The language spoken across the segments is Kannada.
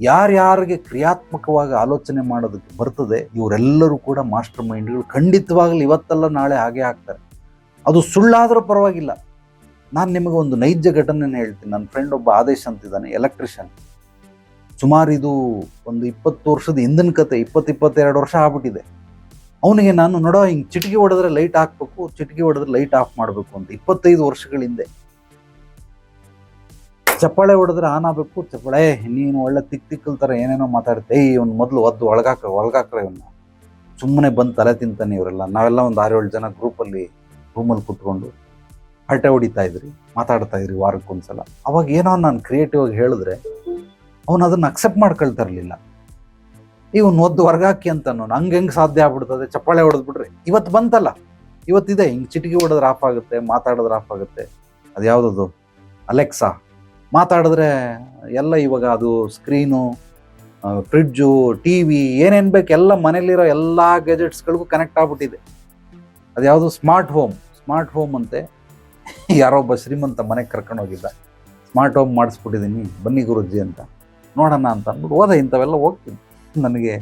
ಯಾರ್ಯಾರಿಗೆ ಕ್ರಿಯಾತ್ಮಕವಾಗಿ ಆಲೋಚನೆ ಮಾಡೋದಕ್ಕೆ ಬರ್ತದೆ, ಇವರೆಲ್ಲರೂ ಕೂಡ ಮಾಸ್ಟರ್ ಮೈಂಡ್ಗಳು ಖಂಡಿತವಾಗ್ಲೂ ಇವತ್ತಲ್ಲ, ನಾಳೆ ಹಾಗೆ ಆಗ್ತಾರೆ. ಅದು ಸುಳ್ಳಾದರೂ ಪರವಾಗಿಲ್ಲ. ನಾನು ನಿಮಗೆ ಒಂದು ನೈಜ ಘಟನೆಯನ್ನು ಹೇಳ್ತೀನಿ. ನನ್ನ ಫ್ರೆಂಡ್ ಒಬ್ಬ ಆದೇಶ್ ಅಂತಿದ್ದಾನೆ ಎಲೆಕ್ಟ್ರಿಷಿಯನ್ ಸುಮಾರು ಇದು ಒಂದು ಇಪ್ಪತ್ತು ವರ್ಷದ ಹಿಂದಿನ ಕತೆ, ಇಪ್ಪತ್ತು ಇಪ್ಪತ್ತೆರಡು ವರ್ಷ ಆಗ್ಬಿಟ್ಟಿದೆ. ಅವನಿಗೆ ನಾನು ನೋಡೋ ಹಿಂಗೆ ಚಿಟಿಕೆ ಹೊಡೆದ್ರೆ ಲೈಟ್ ಹಾಕ್ಬೇಕು, ಚಿಟಿಕೆ ಹೊಡೆದ್ರೆ ಲೈಟ್ ಆಫ್ ಮಾಡಬೇಕು ಅಂತ, ಇಪ್ಪತ್ತೈದು ವರ್ಷಗಳ ಹಿಂದೆ ಚಪ್ಪಾಳೆ ಹೊಡೆದ್ರೆ ಆನ್ ಆಗಬೇಕು, ಚಪ್ಪಾಳೆ. ನೀನು ಒಳ್ಳೆ ತಿಕ್ ತಿಕ್ಕಲ್ ಥರ ಏನೇನೋ ಮಾತಾಡ್ತೇ. ಇವನ್ ಇವ್ನು ಮೊದಲು ಒದ್ದು ಒಳಗಾಕ, ಒಳಗಾಕ್ರೆ ಇವನ್ನ ಸುಮ್ಮನೆ ಬಂದು ತಲೆ ತಿಂತಾನೆ ಇವರೆಲ್ಲ. ನಾವೆಲ್ಲ ಒಂದು ಆರೇಳು ಜನ ಗ್ರೂಪಲ್ಲಿ ರೂಮಲ್ಲಿ ಕುತ್ಕೊಂಡು ಹರಟೆ ಹೊಡಿತಾ ಇದ್ರಿ, ಮಾತಾಡ್ತಾ ಇದ್ರಿ ವಾರಕ್ಕೊಂದ್ಸಲ. ಅವಾಗ ಏನೋ ನಾನು ಕ್ರಿಯೇಟಿವ್ ಆಗಿ ಹೇಳಿದ್ರೆ ಅವನು ಅದನ್ನು ಅಕ್ಸೆಪ್ಟ್ ಮಾಡ್ಕೊಳ್ತಾ ಇರಲಿಲ್ಲ. ಇವನು ಒದ್ದು ಹೊರಗಾಕಿ ಅಂತ ಹಂಗೆ ಹೆಂಗೆ ಸಾಧ್ಯ ಆಗ್ಬಿಡ್ತದೆ? ಚಪ್ಪಾಳೆ ಹೊಡೆದ್ಬಿಟ್ರೆ ಇವತ್ತು ಬಂತಲ್ಲ. ಇವತ್ತಿದೆ. ಹಿಂಗೆ ಚಿಟಿಕೆ ಹೊಡೆದ್ರೆ ಆಫ್ ಆಗುತ್ತೆ, ಮಾತಾಡಿದ್ರೆ ಆಫ್ ಆಗುತ್ತೆ. ಅದು ಯಾವುದದು ಅಲೆಕ್ಸಾ ಮಾತಾಡಿದ್ರೆ ಎಲ್ಲ ಇವಾಗ ಅದು ಸ್ಕ್ರೀನು ಫ್ರಿಡ್ಜು ಟಿ ವಿ ಏನೇನು ಬೇಕು ಎಲ್ಲ ಮನೇಲಿರೋ ಎಲ್ಲ ಗ್ಯಾಜೆಟ್ಸ್ಗಳಿಗೂ ಕನೆಕ್ಟ್ ಆಗ್ಬಿಟ್ಟಿದೆ. ಅದು ಯಾವುದು ಸ್ಮಾರ್ಟ್ ಹೋಮ್ ಸ್ಮಾರ್ಟ್ ಹೋಮ್ ಅಂತೆ. ಯಾರೋ ಒಬ್ಬ ಶ್ರೀಮಂತ ಮನೆಗೆ ಕರ್ಕೊಂಡು ಹೋಗಿದ್ದ. ಸ್ಮಾರ್ಟ್ ಹೋಮ್ ಮಾಡಿಸ್ಬಿಟ್ಟಿದ್ದೀನಿ ಬನ್ನಿ ಗುರುಜಿ ಅಂತ. ನೋಡೋಣ ಅಂತ ಅಂದ್ಬಿಟ್ಟು ಹೋದೆ, ಇಂಥವೆಲ್ಲ ಹೋಗ್ತೀನಿ. ನನಗೆ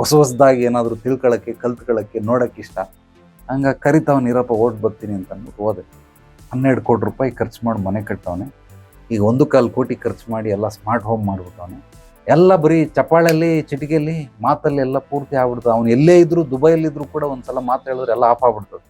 ಹೊಸ ಹೊಸದಾಗಿ ಏನಾದರೂ ತಿಳ್ಕೊಳ್ಳೋಕ್ಕೆ ಕಲ್ತ್ಕೊಳ್ಳೋಕ್ಕೆ ನೋಡೋಕ್ಕೆ ಇಷ್ಟ. ಹಂಗೆ ಕರಿತವನಿರಪ್ಪ ಓಟ್ ಬರ್ತೀನಿ ಅಂತ ಅಂದ್ಬಿಟ್ಟು ಹೋದೆ. ಹನ್ನೆರಡು ಕೋಟಿ ರೂಪಾಯಿ ಖರ್ಚು ಮಾಡಿ ಮನೆ ಕಟ್ಟವನೆ ಈಗ ಒಂದು ಕಾಲು ಕೋಟಿ ಖರ್ಚು ಮಾಡಿ ಎಲ್ಲ ಸ್ಮಾರ್ಟ್ ಹೋಮ್ ಮಾಡಿಬಿಟ್ಟವನು. ಎಲ್ಲ ಬರೀ ಚಪ್ಪಾಳಲ್ಲಿ, ಚಿಟಿಕೆಯಲ್ಲಿ ಮಾತಲ್ಲಿ ಎಲ್ಲ ಪೂರ್ತಿ ಆಗ್ಬಿಡ್ತದೆ. ಅವ್ನು ಎಲ್ಲೇ ಇದ್ದರೂ ದುಬೈಯಲ್ಲಿದ್ದರೂ ಕೂಡ ಒಂದ್ಸಲ ಮಾತು ಹೇಳಿದ್ರೆ ಎಲ್ಲ ಆಫ್ ಆಗ್ಬಿಡ್ತದೆ.